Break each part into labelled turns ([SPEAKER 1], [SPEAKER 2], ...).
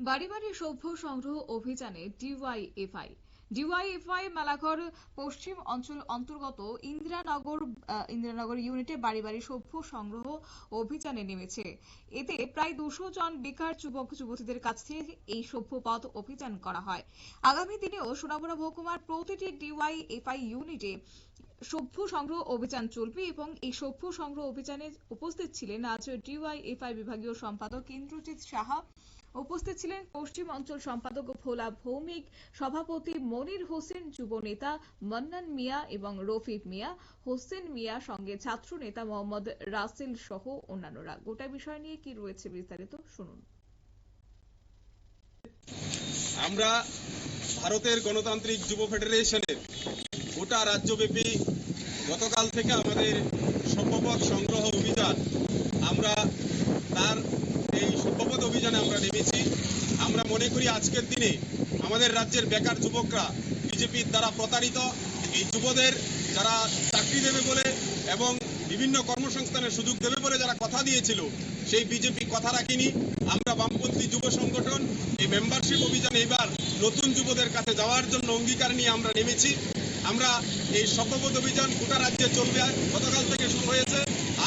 [SPEAKER 1] বাড়ি বাড়ি সভ্য সংগ্রহ অভিযানে ডিওয়াইএফআই ডিওয়াইএফআই মেলাঘর পশ্চিম অঞ্চল অন্তর্গত ইন্দিরানগর ইন্দিরানগর ইউনিটে বাড়ি বাড়ি সভ্য সংগ্রহ অভিযানে নেমেছে। এতে প্রায় দুশো জন বেকার যুবক, যুবতীদের কাছ থেকে এই সভ্য পথ অভিযান করা হয়। আগামী দিনেও সোনামুড়া মহকুমার প্রতিটি ডিওয়াইএফআই ইউনিটে সভ্য সংগ্রহ অভিযান চলবে এবং এই সভ্য সংগ্রহ অভিযানে উপস্থিত ছিলেন আজ ডিওয়াইএফআই বিভাগীয় সম্পাদক ইন্দ্রজিৎ সাহা উপস্থিত ছিলেন পশ্চিম অঞ্চল সম্পাদক ভোলা ভৌমিক, সভাপতি মনির হোসেন যুব নেতা মন্নান মিয়া এবং রফিক মিয়া। হোসেন মিয়া সঙ্গে ছাত্র নেতা মোহাম্মদ রাসেল সহ অন্যান্যরা। গোটা বিষয় নিয়ে কি রয়েছে বিস্তারিত শুনুন।
[SPEAKER 2] আমরা ভারতের গণতান্ত্রিক যুব ফেডারেশনের গোটা রাজ্যব্যাপী গতকাল থেকে আমাদের সভ্যপথ সংগ্রহ অভিযান আমরা তার এই সভ্যপথ অভিযানে আমরা নেমেছি আমরা মনে করি আজকের দিনে আমাদের রাজ্যের বেকার যুবকরা বিজেপির দ্বারা প্রতারিত। এই যুবদের যারা চাকরি দেবে বলে এবং বিভিন্ন কর্মসংস্থানের সুযোগ দেবে বলে যারা কথা দিয়েছিল, সেই বিজেপি কথা রাখেনি। আমরা বামপন্থী যুব সংগঠন, এই মেম্বারশিপ অভিযানে এবার নতুন যুবদের কাছে যাওয়ার জন্য অঙ্গীকার নিয়ে আমরা নেমেছি। আমরা এই সভ্যপথ অভিযান গোটা রাজ্যে চলবে। গতকাল থেকে শুরু হয়েছে।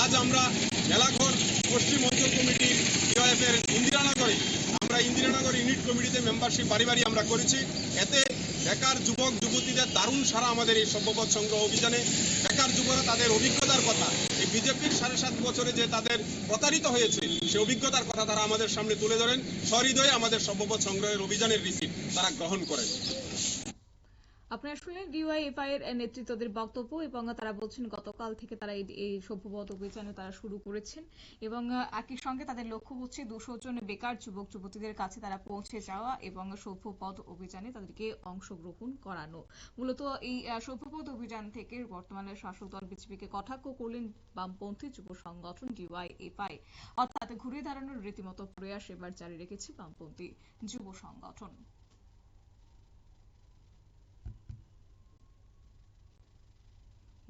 [SPEAKER 2] আজ আমরা মেলাঘর পশ্চিম অঞ্চল কমিটির ডিওএফ এর ইন্দিরানগরে আমরা ইন্দিরানগর ইউনিট কমিটিতে মেম্বারশিপ বাড়ি বাড়ি আমরা করেছি। এতে বেকার যুবক, যুবতীদের দারুণ সারা আমাদের এই সভ্যপথ সংগ্রহ অভিযানে। বেকার যুবরা তাদের অভিজ্ঞতার কথা, এই বিজেপির সাড়ে সাত বছরে যে তাদের প্রতারিত হয়েছে, সে অভিজ্ঞতার কথা তারা আমাদের সামনে তুলে ধরেন। সহৃদয়ে আমাদের সভ্যপথ সংগ্রহের অভিযানের রিসিপ্ট তারা গ্রহণ করেন
[SPEAKER 1] আপনারা শুনলেন ডিওয়াইএফআই এর নেতৃত্বদের বক্তব্য এবং তারা বলছেন গতকাল থেকে তারা এই- সভ্যপথ অভিযানে তারা শুরু করেছেন এবং একই সঙ্গে তাদের লক্ষ্য হচ্ছে দুশো জন বেকার যুবক যুবতীদের কাছে তারা পৌঁছে যাওয়া এবং সভ্যপথ অভিযানে তাদেরকে অংশগ্রহণ করানো। মূলত এই আহ, সভ্যপথ অভিযান থেকে বর্তমানে শাসক দল বিজেপিকে কটাক্ষ করলেন বামপন্থী যুব সংগঠন ডিওয়াইএফআই অর্থাৎ ঘুরে দাঁড়ানোর রীতিমতো প্রয়াস এবার জারি রেখেছে বামপন্থী যুব সংগঠন।